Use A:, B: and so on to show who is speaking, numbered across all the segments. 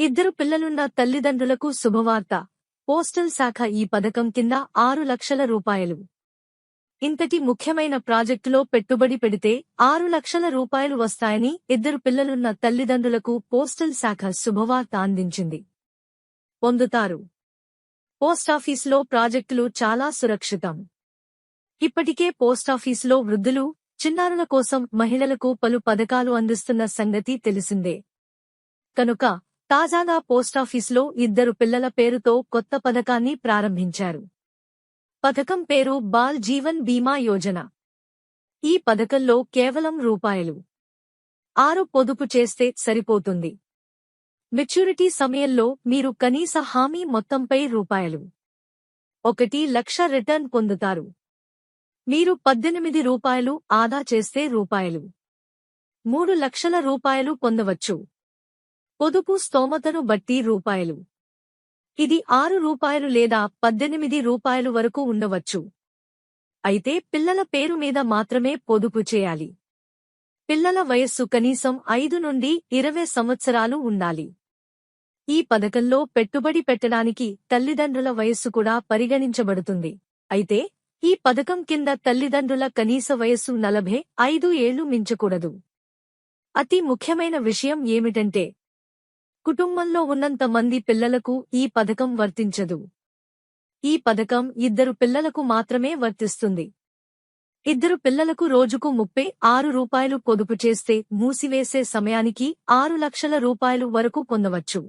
A: ఇద్దరు పిల్లలున్న తల్లిదండ్రులకు శుభవార్త. పోస్టల్ శాఖ ఈ పథకం కింద ఆరు లక్షల రూపాయలు. ఇంతటి ముఖ్యమైన ప్రాజెక్టులో పెట్టుబడి పెడితే ఆరు లక్షల రూపాయలు వస్తాయని ఇద్దరు పిల్లలున్న తల్లిదండ్రులకు పోస్టల్ శాఖ శుభవార్త అందించింది. పొందుతారు. పోస్టాఫీసులో ప్రాజెక్టులు చాలా సురక్షితం. ఇప్పటికే పోస్టాఫీసులో వృద్ధులు చిన్నారుల కోసం మహిళలకు పలు పథకాలు అందిస్తున్న సంగతి తెలిసిందే. కనుక తాజాగా పోస్టాఫీసులో ఇద్దరు పిల్లల పేరుతో కొత్త పథకాన్ని ప్రారంభించారు. పథకం పేరు బాల్ జీవన్ బీమా యోజన. ఈ పథకంలో కేవలం రూపాయలు. ఆరు పొదుపు చేస్తే సరిపోతుంది. మెచ్యూరిటీ సమయంలో మీరు కనీస హామీ మొత్తంపై రూపాయలు. ఒకటి లక్ష రిటర్న్ పొందుతారు. మీరు పద్దెనిమిది రూపాయలు ఆదా చేస్తే రూపాయలు. మూడు లక్షల రూపాయలు పొందవచ్చు. పొదుపు స్తోమతను బట్టి రూపాయలు. ఇది ఆరు రూపాయలు లేదా పద్దెనిమిది రూపాయలు వరకు ఉండవచ్చు. అయితే పిల్లల పేరు మీద మాత్రమే పొదుపు చేయాలి. పిల్లల వయస్సు కనీసం ఐదు నుండి ఇరవై సంవత్సరాలు ఉండాలి. ఈ పథకంలో పెట్టుబడి పెట్టడానికి తల్లిదండ్రుల వయస్సు కూడా పరిగణించబడుతుంది. అయితే ఈ పథకం కింద తల్లిదండ్రుల కనీస వయస్సు నలభై ఐదు ఏళ్ళు మించకూడదు. అతి ముఖ్యమైన విషయం ఏమిటంటే కుటుంబంలో ఉన్నంత మంది పిల్లలకు ఈ పథకం వర్తించదు. ఈ పథకం ఇద్దరు పిల్లలకు మాత్రమే వర్తిస్తుంది. ఇద్దరు పిల్లలకు రోజుకు ముప్పై ఆరు రూపాయలు పొదుపు చేస్తే మూసివేసే సమయానికి ఆరు లక్షల రూపాయలు వరకు పొందవచ్చు.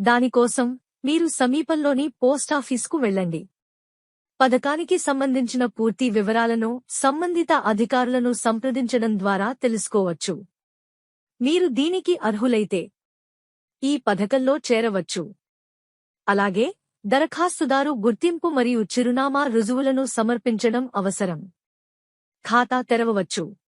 A: దానికోసం మీరు సమీపంలోని పోస్టాఫీస్కు వెళ్ళండి. పథకానికి సంబంధించిన పూర్తి వివరాలను సంబంధిత అధికారులను సంప్రదించడం ద్వారా తెలుసుకోవచ్చు. మీరు దీనికి అర్హులైతే ఈ పథకంలో చేరవచ్చు. అలాగే దరఖాస్తుదారు గుర్తింపు మరియు చిరునామా రుజువులను సమర్పించడం అవసరం. ఖాతా తెరవవచ్చు.